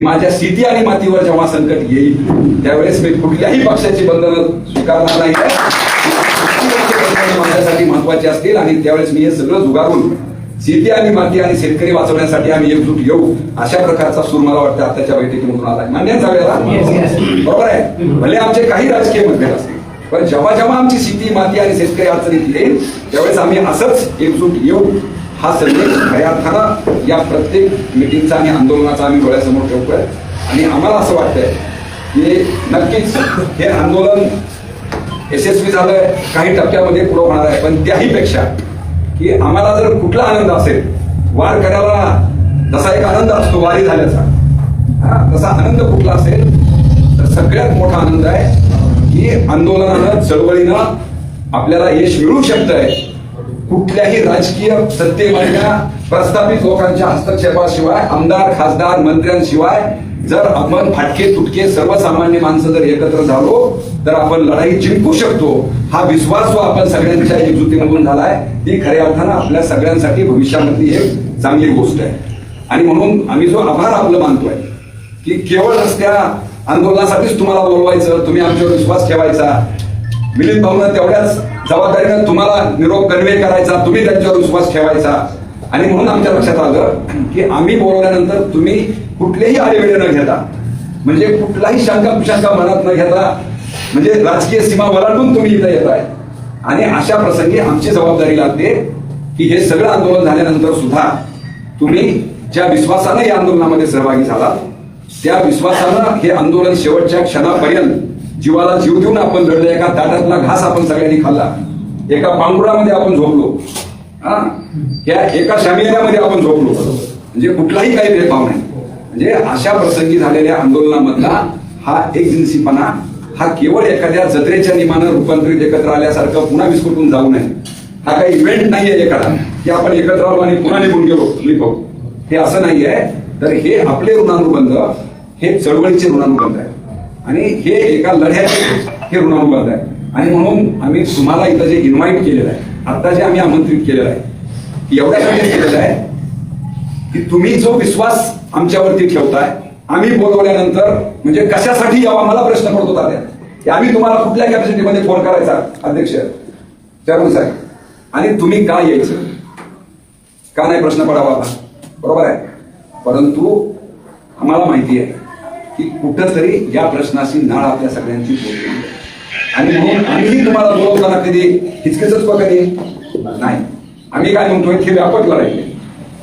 माझ्या स्थिती आणि मातीवर जेव्हा संकट येईल त्यावेळेस मी कुठल्याही पक्षाची बंधनं स्वीकारणार नाही. माझ्यासाठी महत्त्वाचे असतील आणि त्यावेळेस मी हे सगळं जुगारून शेती आणि माती आणि शेतकरी वाचवण्यासाठी आम्ही एकजूट येऊ अशा प्रकारचा सूर मला वाटतं आताच्या बैठकीमधून आला मान्य झालेला बरोबर आहे. भले आमचे काही राजकीय मतभेद असतील पण जेव्हा जेव्हा आमची शेती माती आणि शेतकरी अडचणीत येईल त्यावेळेस आम्ही असंच एकजूट येऊ. हा संदेश खऱ्या अर्थानं या प्रत्येक मिटिंगचा आणि आंदोलनाचा आम्ही डोळ्यासमोर ठेवतोय. आणि आम्हाला असं वाटतंय की नक्कीच हे आंदोलन यशस्वी झालंय काही टप्प्यामध्ये पुढं होणार आहे. पण त्याही पेक्षा की आम्हाला जर कुठला आनंद असेल वार करायला जसा एक आनंद असतो वारी झाल्याचा. हा, तसा आनंद कुठला असेल तर सगळ्यात मोठा आनंद आहे की आंदोलनानं चळवळीनं आपल्याला यश मिळू शकतंय. कुठल्याही राजकीय सत्तेवरच्या प्रस्थापित लोकांच्या हस्तक्षेपाशिवाय आमदार खासदार मंत्र्यांशिवाय जर आपण फाटके तुटके सर्वसामान्य माणसं जर एकत्र झालो तर आपण लढाई जिंकू शकतो. हा विश्वास जो आपण सगळ्यांच्या एकजुटीमधून झालाय. ती खऱ्या अर्थानं आपल्या सगळ्यांसाठी भविष्यामध्ये एक चांगली गोष्ट आहे. आणि म्हणून आम्ही जो आभार आपलं मानतोय की केवळ रस्त्या आंदोलनासाठीच तुम्हाला बोलवायचं तुम्ही आमच्यावर विश्वास ठेवायचा. मिलिंद भाऊन तेवढ्याच जबाबदारीनं तुम्हाला निरोप कन्वे करायचा तुम्ही त्यांच्यावर विश्वास ठेवायचा. आणि म्हणून आमच्या लक्षात आलं की आम्ही बोलवल्यानंतर तुम्ही कुठलेही आडेवेळे न घेता म्हणजे कुठलाही शंका कुशंका मनात न घेता म्हणजे राजकीय सीमा वलांडून तुम्ही इथं येत आहे आणि अशा प्रसंगी आमची जबाबदारी लागते की हे सगळं आंदोलन झाल्यानंतर सुद्धा तुम्ही ज्या विश्वासानं या आंदोलनामध्ये सहभागी झाला त्या विश्वासानं हे आंदोलन शेवटच्या क्षणापर्यंत जीवाला जीव देऊन आपण लढलो एका ताटातला घास आपण सगळ्यांनी खाल्ला. एका पांघरुणामध्ये आपण झोपलो. हा? या एका शामियान्यामध्ये आपण झोपलो. म्हणजे कुठलाही काही भेदभाव नाही. म्हणजे अशा प्रसंगी झालेल्या आंदोलनामधला हा एक जिन्सीपणा हा केवळ एखाद्या जत्रेच्या निमानं रूपांतरित एकत्र आल्यासारखं पुन्हा विस्कटून जाऊ नये. हा काही इव्हेंट नाहीये एखादा की आपण एकत्र आलो आणि पुन्हा निघून गेलो लिपो हे असं नाहीये. तर हे आपले ऋणानुबंध हे चळवळीचे ऋणानुबंध आहे. आणि हे एका लढ्याचे हे ऋणानुवाद आहे. आणि म्हणून आम्ही तुम्हाला इथं जे इन्व्हाइट केलेलं आहे आता जे आम्ही आमंत्रित केलेलं आहे एवढ्यासाठी केलेलं आहे की तुम्ही जो विश्वास आमच्यावरती ठेवताय आम्ही बोलवल्यानंतर म्हणजे कशासाठी यावा मला प्रश्न पडत होता त्या की आम्ही तुम्हाला कुठल्या कॅपॅसिटीमध्ये फोन करायचा अध्यक्ष चरण साहेब? आणि तुम्ही का यायचं? का नाही प्रश्न पडावा बरोबर आहे. परंतु आम्हाला माहिती आहे. की कुठंतरी या प्रश्नाशी नाळ आपल्या सगळ्यांची बोलली. आणि म्हणून आम्ही तुम्हाला बोलवताना कधी. हिचकेच कधी. नाही. आम्ही काय म्हणतोय ते व्यापक लढाई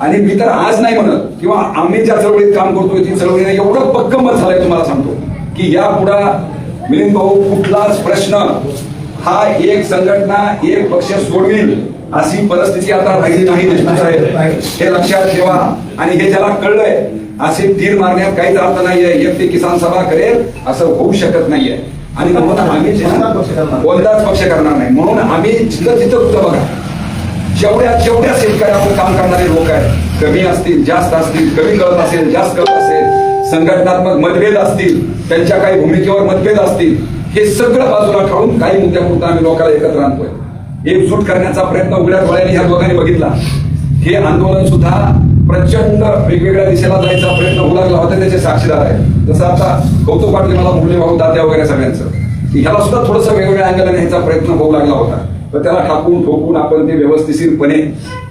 आणि मी तर आज नाही म्हणत किंवा आम्ही ज्या चळवळीत काम करतोय ती चळवळीने एवढं पक्कम मत झालंय तुम्हाला सांगतो. की या पुढा मिलिंद भाऊ कुठलाच प्रश्न हा एक संघटना एक पक्ष सोडवेल अशी परिस्थिती आता राहिली नाही देशमुख साहेब हे लक्षात ठेवा. आणि हे ज्याला कळलंय असे तीर मारण्यात काहीच अर्थ नाहीये. एक ते किसान सभा करेल असं होऊ शकत नाहीये. आणि म्हणून आम्ही कोणताच पक्ष करणार नाही. म्हणून आम्ही जिथं तिथं कुठं बघा. जेवढ्या जेवढ्या शेतकऱ्यावर काम करणारे लोक आहेत कमी असतील जास्त असतील कमी कळत असेल जास्त कळत असेल संघटनात्मक मतभेद असतील त्यांच्या काही भूमिकेवर मतभेद असतील हे सगळं बाजूला ठेवून काही मुद्द्यापुरता आम्ही लोकांना एकत्र आणतोय. एकजूट करण्याचा प्रयत्न उघड्या डोळ्याने ह्या दोघांनी बघितला. हे आंदोलन सुद्धा प्रचंड वेगवेगळ्या दिशेला जायचा प्रयत्न होऊ लागला होता त्याचे साक्षीदार आहे जसं आता कौतुक पाटील मला मुरली भाऊ दात्या वगैरे सगळ्यांचं. की ह्याला सुद्धा थोडंसं वेगवेगळ्या अँगलने ह्याचा प्रयत्न होऊ लागला होता. तर त्याला ठाकून ठोकून आपण ते व्यवस्थितपणे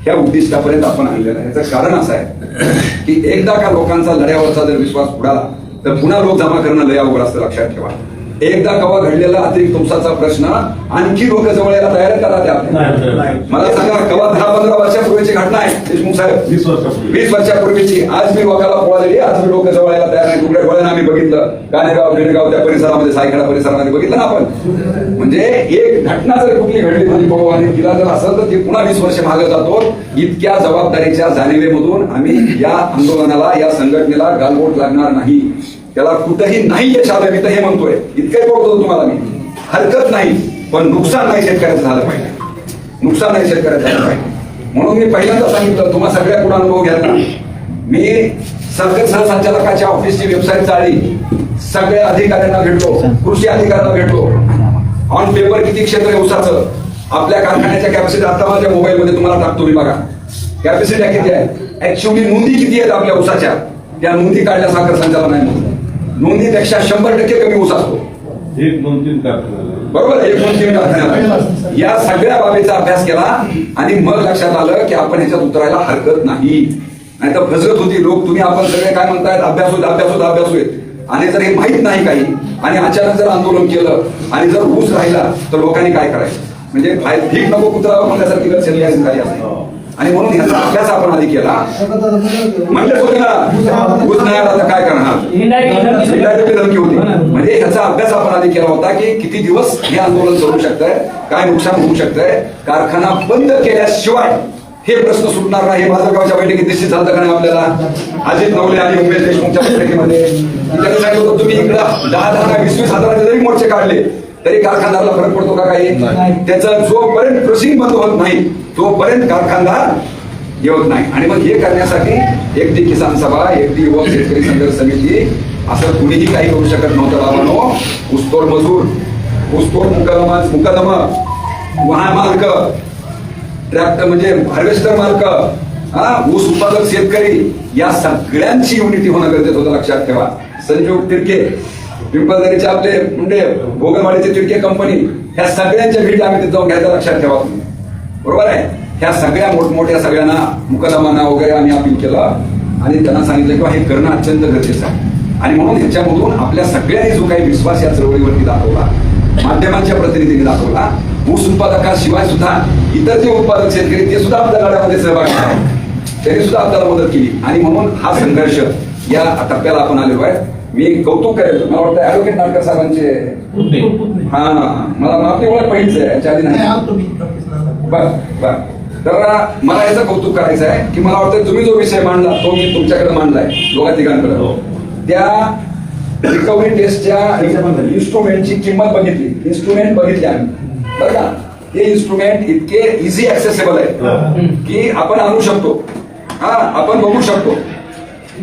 ह्या उद्दिष्टापर्यंत आपण आणलेलं आहे. याचं कारण असं आहे की एकदा का लोकांचा लढ्यावरचा जर विश्वास उडाला तर पुन्हा लोक जमा करणं लय अवघड असतं लक्षात ठेवा. एकदा कवा घडलेला अतिरिक्त तुमचा प्रश्न आणखी लोक जवळ यायला तयार करा त्या. मला सांगा कवा दहा पंधरा वर्षापूर्वीची घटना आहे देशमुख साहेब? वीस वर्षापूर्वी. वीस वर्षापूर्वीची. आज मी लोकांना पोळालेली आज मी लोक जवळ यायला तयार नाही. तुकड्या डोळ्यानं आम्ही बघितलं? कानेगाव बेळगाव त्या परिसरामध्ये सायखेडा परिसरामध्ये बघितलं ना आपण? म्हणजे एक घटना जर कुठली घडली म्हणजे भाऊ आणि तिला जर असेल तर ती पुन्हा वीस वर्ष मागे जातो. इतक्या जबाबदारीच्या जाणीवेमधून आम्ही या आंदोलनाला या संघटनेला गालबोट लागणार नाही. त्याला कुठंही नाही यश आलं मी तर हे म्हणतोय. इतकंही बोलतो तुम्हाला मी. हरकत नाही. पण नुकसान नाही शेतकऱ्याचं झालं पाहिजे. नुकसान नाही शेतकऱ्याचं झालं पाहिजे. म्हणून मी पहिल्यांदा सांगितलं तुम्हा सगळ्या कुठं अनुभव ना. मी सरकार सहसंचालकाच्या ऑफिसची वेबसाईट चाळली सगळ्या अधिकाऱ्यांना भेटलो. कृषी अधिकाऱ्यांना भेटलो. ऑन पेपर किती क्षेत्र उसाचं आपल्या कारखान्याच्या कॅपॅसिटी आता माझ्या मोबाईल मध्ये तुम्हाला टाकतो मी बघा. कॅपॅसिटी किती आहे? ऍक्च्युअली नोंदी किती आहेत आपल्या उसाच्या त्या नोंदी काढल्या साखर संचालनालयाने नोंदीपेक्षा शंभर टक्के कमी ऊस असतो. एक दोन तीन बरोबर? एक दोन तीन कारखान्याला या सगळ्या बाबीचा अभ्यास केला आणि मग लक्षात आलं की आपण ह्याच्यात उतरायला हरकत नाही. नाही तर फसगत होती लोक तुम्ही आपण सगळे काय म्हणतायत? अभ्यास होत अभ्यास होत अभ्यास होत आणि जर हे माहीत नाही काही आणि अचानक जर आंदोलन केलं आणि जर ऊस राहिला तर लोकांनी काय करायचं? म्हणजे भीक नको कुत्रावं म्हणल्यासारखी गत शेतकरी झाली असते आणि म्हणून ह्याचा अभ्यास आपण आधी केला. म्हणलं होते ना ऊस नाही आता काय करणार? धमकी होती. म्हणजे ह्याचा अभ्यास आपण आधी केला होता की किती दिवस हे आंदोलन करू शकतंय काय नुकसान होऊ शकतंय कारखाना बंद केल्याशिवाय हे प्रश्न सुटणार नाही. हे माझगावच्या बैठकीत निश्चित झालं का नाही आपल्याला? अजित नवले आणि उमेश देशमुखच्या बैठकीमध्ये. त्यांनी सांगितलं तुम्ही इकडे दहा दहा वीस वीस हजाराचे जरी मोर्चे काढले तरी कारखानदाराला फरक पडतो का काही? त्याचा जोपर्यंत क्रशिंग बंद होत नाही तोपर्यंत कारखानदार येत नाही. आणि मग हे करण्यासाठी एकटी किसान सभा एकटी युवक शेतकरी संघर्ष समिती असं कुणीही काही करू शकत नव्हतं बाबांनो. ऊसतोड मजूर ऊसतोड मुकदमा मुकदमा वाहन मालक ट्रॅक्टर म्हणजे हार्वेस्टर मालक हा ऊस उत्पादक शेतकरी या सगळ्यांची युनिटी होणं गरजेचं होतं लक्षात ठेवा. संजोग तिरके. पिंपळदरीचे आपले म्हणजे भोगलवाडीचे तिरके कंपनी ह्या सगळ्यांच्या भेटी आम्ही जाऊन घ्यायचं लक्षात ठेवा. बरोबर आहे? ह्या सगळ्या मोठमोठ्या सगळ्यांना मुकदमांना वगैरे आम्ही अपील केला आणि त्यांना सांगितलं की हे करणं अत्यंत गरजेचं आहे. आणि म्हणून ह्याच्यामधून आपल्या सगळ्यांनी जो काही विश्वास या चळवळीवरती दाखवला माध्यमांच्या प्रतिनिधींनी दाखवला ऊस उत्पादकाशिवाय सुद्धा इतर जे उत्पादक शेतकरी ते सुद्धा आपल्या लढ्यामध्ये सहभागी आहेत त्यांनी सुद्धा आपल्याला मदत केली. आणि म्हणून हा संघर्ष या टप्प्याला आपण आलेलो आहे. मी कौतुक करेल. मला वाटतं ऍडव्होकेट नाटकर साहेबांचे हा मला आपली ओळख पहिलीच आहे याच्या आधी नाही. बर बर. तर मला याचं कौतुक करायचं आहे की मला वाटतं तुम्ही जो विषय मांडला तो मी तुमच्याकडे मांडलाय दोघा तिघांकडे. हो. त्या रिकव्हरी टेस्टच्या इन्स्ट्रुमेंटची किंमत बघितली. इन्स्ट्रुमेंट बघितले आम्ही. बरं का? हे इन्स्ट्रुमेंट इतके इझी ऍक्सेसेबल आहे की आपण आणू शकतो. हा आपण बघू शकतो.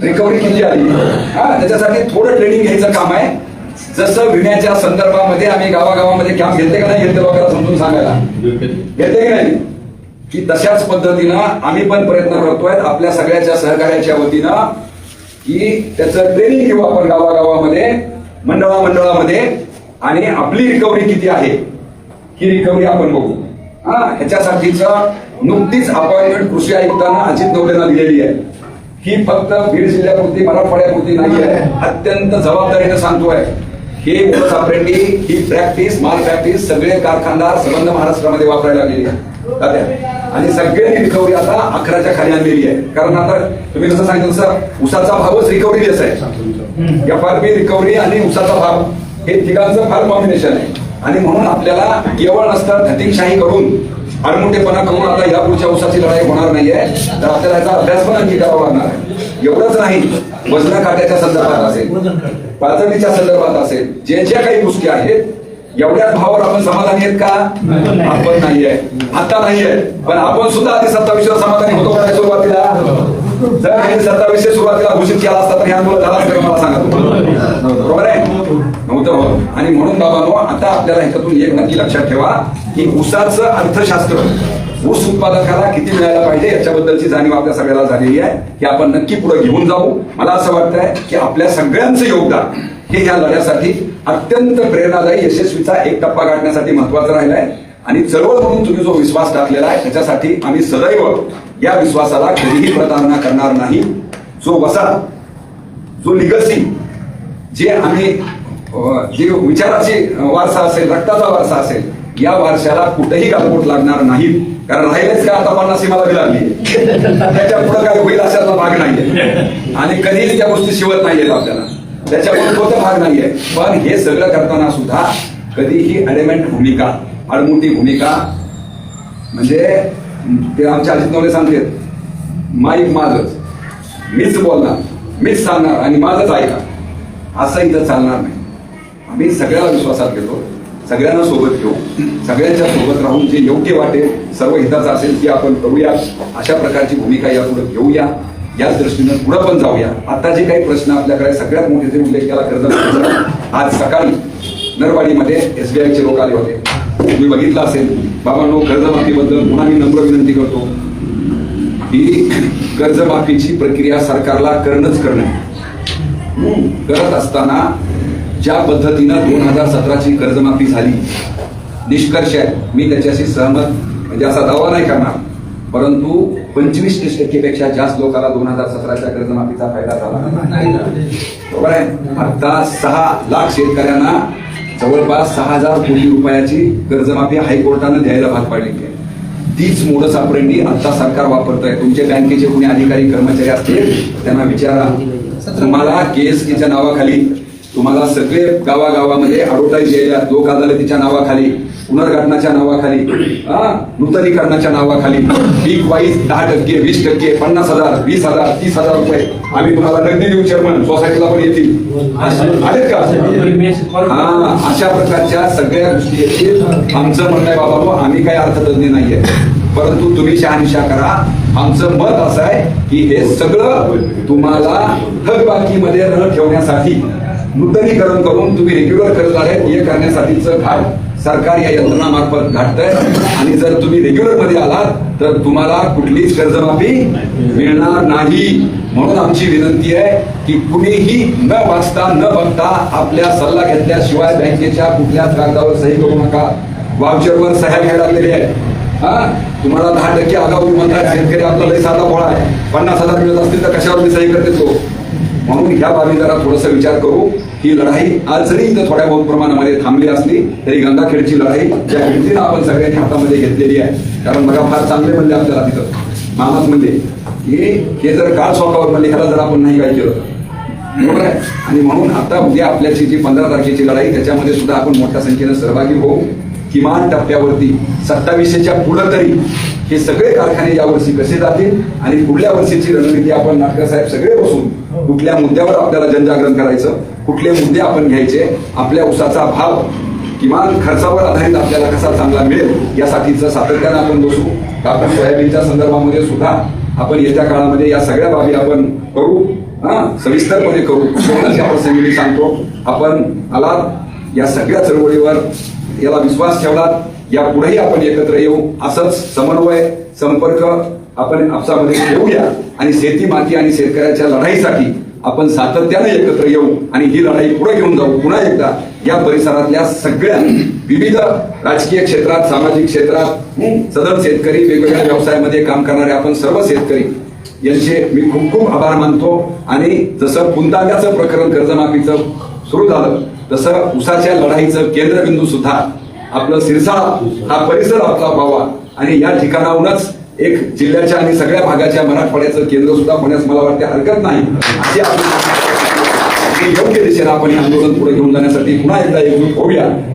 रिकव्हरी किती आली? हा त्याच्यासाठी थोडं ट्रेनिंग घ्यायचं काम आहे. जसं विम्याच्या संदर्भामध्ये आम्ही गावागावामध्ये कॅम्प घेतले का नाही घेतले लोकांना समजून सांगायला. घेतले की नाही? की तशाच पद्धतीनं आम्ही पण प्रयत्न करतोय आपल्या सगळ्याच्या सहकार्याच्या वतीनं की त्याचं ट्रेनिंग घेऊ आपण गावागावामध्ये मंडळा मंडळामध्ये आणि आपली रिकव्हरी किती आहे ही रिकव्हरी आपण बघू. हा ह्याच्यासाठीच नुकतीच अपॉइंटमेंट कृषी आयुक्तांना अजित नवलेना दिलेली आहे. ही फक्त बीड जिल्ह्यापुरती मराठवाड्यापुरती नाही आहे. अत्यंत जबाबदारीने सांगतोय हे मोठं अप्रेंटी ही प्रॅक्टिस माल प्रॅक्टिस सगळे कारखानदार संबंध महाराष्ट्रामध्ये वापरायला लागलेली आहे. आणि सगळ्यांनी रिकव्हरी आता अकराच्या खाली आणलेली आहे. कारण आता तुम्ही जसं सांगितलं तसं उसाचा भावच रिकव्हरी देश आहे. एफ आर पी रिकव्हरी आणि उसाचा भाव हे तिघांचं फार कॉम्बिनेशन आहे. आणि म्हणून आपल्याला केवळ नसतं धतिंगशाही करून आडमुठेपणा करून आता या पुढच्या उसाची लढाई होणार नाहीये. तर आपल्याला याचा अभ्यास पण आणखी करावा लागणार आहे. एवढंच नाही वजन काट्याच्या संदर्भात असेल पातळीच्या संदर्भात असेल जे ज्या काही गोष्टी आहेत एवढ्याच भावावर आपण समाधानी आहेत का? आपण नाहीये. आता नाहीये. पण आपण सुद्धा आधी सत्तावीसवर समाधानी होतो का सुरुवातीला? जर हे सत्तावीसशे सुरुवातीला घोषित केला असता तर हे आंदोलन झाला असतं मला सांगा. बरोबर आहे? नव्हतं आणि म्हणून बाबांनो आता आपल्याला ह्याच्यातून एक नक्की लक्षात ठेवा की ऊसाचं अर्थशास्त्र ऊस उत्पादकाला किती मिळायला पाहिजे याच्याबद्दलची जाणीव आपल्या सगळ्याला झालेली आहे की आपण नक्की पुढे घेऊन जाऊ. मला असं वाटतंय की आपल्या सगळ्यांचं योगदान हे ह्या लढ्यासाठी अत्यंत प्रेरणादायी यशस्वीचा एक टप्पा गाठण्यासाठी महत्वाचं राहिला आहे आणि चळवळ म्हणून तुम्ही जो विश्वास टाकलेला आहे त्याच्यासाठी आम्ही सदैव या विश्वासाला कधीही प्रतारणा करणार नाही. जो वसा जो लिगसी जे आम्ही जे विचाराची वारसा असेल रक्ताचा वारसा असेल या वारशाला कुठेही गालबोट लागणार नाही. कारण राहिलेच का आता पन्नासी मला लागली. त्याच्या पुढे काय होईल अशाचा भाग नाहीये. आणि कधीही त्या गोष्टी शिवत नाहीयेत आपल्याला. त्याच्या कोणता भाग नाहीये. पण हे सगळं करताना सुद्धा कधीही अडेमेंट भूमिका अडमुठी भूमिका म्हणजे ते आमच्या अजित नवले सांगतात माईक माझच. मीच बोलणार मीच सांगणार आणि माझंच ऐका असं इथं चालणार नाही. आम्ही सगळ्याला विश्वासात घेतो सगळ्यांना सोबत घेऊ सगळ्यांच्या सोबत राहून जे योग्य वाटेल सर्व हिताचं असेल ते आपण करूया. अशा प्रकारची भूमिका यापुढे घेऊया. याच दृष्टीनं पुढे पण जाऊया. आता जे काही प्रश्न आपल्याकडे सगळ्यात मोठे जे उल्लेख केला कर्ज आज सकाळी नरवाडीमध्ये एसबीआयचे लोक आले होते. तुम्ही बघितलं असेल बाबांनो कर्जमाफीबद्दल पुन्हा मी नम्र विनंती करतो. ही कर्जमाफीची प्रक्रिया सरकारला करणंच करणं करत असताना ज्या पद्धतीनं दोन हजार सतराची कर्जमाफी झाली निष्कर्ष आहे. मी त्याच्याशी सहमत म्हणजे असा दावा नाही करणार. परंतु पंचवीस टक्केपेक्षा जास्त लोकांना दोन हजार सतराच्या कर्जमाफीचा फायदा झाला. बरोबर आहे? आता सहा लाख शेतकऱ्यांना जवळपास सहा हजार कोटी रुपयाची कर्जमाफी हायकोर्टानं द्यायला भाग पाडलेली आहे. तीच मोड सापडणी आता सरकार वापरत आहे तुमचे बँकेचे कोणी अधिकारी कर्मचारी असतील त्यांना विचारा. तुम्हाला केएसटीच्या नावाखाली तुम्हाला सगळे गावागावामध्ये ॲडव्हर्टाईज यायला लोक अदालतीच्या नावाखाली. पुनर्गठनाच्या नावाखाली नूतनीकरणाच्या नावाखाली. पीक वाईज दहा टक्के वीस टक्के पन्नास हजार वीस हजार तीस हजार रुपये. आम्ही तुम्हाला नगदी देऊ चेअरमन सोसायटीला पण येतील. आलेत का? हा अशा प्रकारच्या सगळ्या गोष्टी येतील. आमचं म्हणणं आहे बाबा आम्ही काही अर्थतज्ञ नाहीये. परंतु तुम्ही शहानिशा करा. आमचं मत असं आहे की हे सगळं तुम्हाला थकबाकीमध्ये न ठेवण्यासाठी नूतनीकरण करून तुम्ही रेग्युलर करत आहे हे करण्यासाठीचं घाट सरकार या यंत्रणामार्फत घाटतंय आणि जर तुम्ही रेग्युलरमध्ये आलात तर तुम्हाला कुठलीच कर्जमाफी मिळणार नाही. म्हणून आमची विनंती आहे की कुणीही न वाचता न बघता आपल्या सल्ला घेतल्याशिवाय बँकेच्या कुठल्याच कागदावर सही करू नका. वाउचरवर सह्या घ्यायला लागलेली आहे. हा? तुम्हाला दहा टक्के आगाऊ म्हणतात शेतकरी आपला लय साधा फळा आहे. पन्नास हजार मिळत असतील तर कशावर मी सही करते तो? म्हणून ह्या बाबी जरा थोडासा विचार करू. ही लढाई आज जरी इथं थोड्या बहुत प्रमाणामध्ये थांबली असली तरी गंगाखेडची लढाई ज्या हिमतीनं आपण सगळ्यांनी हातामध्ये घेतलेली आहे. कारण बघा फार चांगले म्हणले आपल्याला तिथं. मामाच म्हणले की हे जर काळ स्वतःवर म्हणले ह्याला जर आपण नाही काय केलं. बरोबर आहे? आणि म्हणून आता उद्या आपल्याची जी पंधरा तारखेची लढाई त्याच्यामध्ये सुद्धा आपण मोठ्या संख्येनं सहभागी होऊ. किमान टप्प्यावरती सत्तावीसच्या पुढं तरी हे सगळे कारखाने यावर्षी कसे जातील आणि पुढल्या वर्षीची रणनीती आपण नाटक साहेब सगळे बसून कुठल्या मुद्द्यावर आपल्याला जनजागरण करायचं कुठले मुद्दे आपण घ्यायचे आपल्या उसाचा भाव किमान खर्चावर आधारित आपल्याला कसा चांगला मिळेल यासाठीचं सातत्यानं आपण बसू. आपण सोयाबीनच्या संदर्भामध्ये सुद्धा आपण येत्या काळामध्ये या सगळ्या बाबी आपण करू हा सविस्तरपणे करू. कोणाच्या प्रसंगी मी सांगतो आपण आलात या सगळ्या चळवळीवर याला विश्वास ठेवलात या पुढेही आपण एकत्र येऊ. असंच समन्वय संपर्क आपण आपसामध्ये ठेवूया आणि शेती माती आणि शेतकऱ्याच्या लढाईसाठी आपण सातत्याने एकत्र येऊ आणि ही लढाई पुढे घेऊन जाऊ. पुन्हा एकदा या परिसरातल्या सगळ्या विविध राजकीय क्षेत्रात सामाजिक क्षेत्रात सदर शेतकरी वेगवेगळ्या व्यवसायामध्ये काम करणारे आपण सर्व शेतकरी यांचे मी खूप खूप आभार मानतो. आणि जसं पुंतांब्याचं प्रकरण कर्जमाफीचं सुरू झालं तसं उसाच्या लढाईचं केंद्रबिंदू सुद्धा आपलं सिरसा हा परिसर आपला व्हावा. आणि या ठिकाणाहूनच एक जिल्ह्याच्या आणि सगळ्या भागाच्या मराठवाड्याचं केंद्र सुद्धा होण्यास मला वाटते हरकत नाही. अशी आपली योग्य दिशेला आपण हे आंदोलन पुढे घेऊन जाण्यासाठी पुन्हा एकदा एकजूट होऊया.